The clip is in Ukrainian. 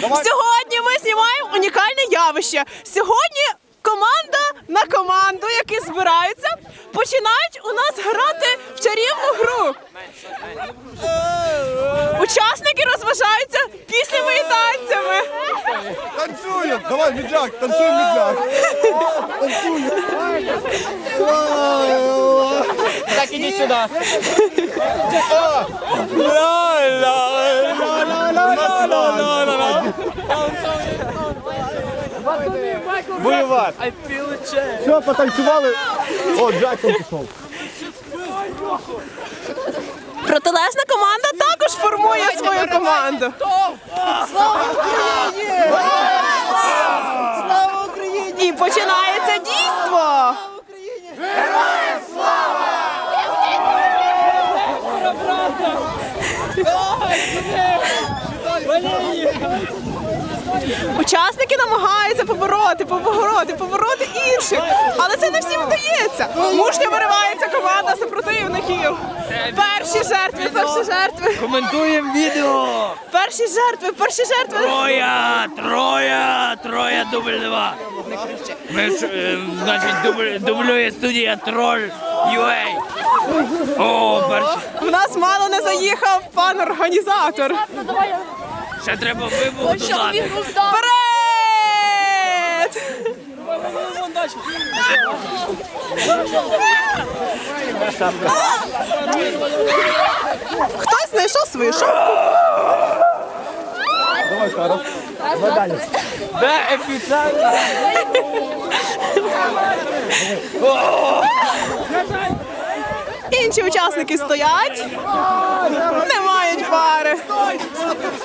Сьогодні ми знімаємо унікальне явище. Сьогодні команда на команду, які збираються, починають у нас грати в чарівну гру. Учасники розважаються піснями і танцями. Танцуем! Давай, медляк, танцуем медляк! Так, иди сюда. Воювати! Все, потанцювали. О, Джексон пішов. Протилежна команда також формує свою команду. Слава Україні! Слава Україні! І починається дійство. Учасники намагаються побороти, побороти, побороти інших, але це не всім вдається. Мужньо виривається команда супротивників. Перші жертви, перші жертви, Коментуємо відео. перші жертви, перші жертви. Троя, троя, троя дубль два. Ми ж, е, значить, дубль, дублює студія Троль UA. О, перший. В нас мало не заїхав пан організатор. Ще треба вибух додати. Вперед! Хтось знайшов свою шапку. Де офіціально? Інші учасники стоять, не мають пари.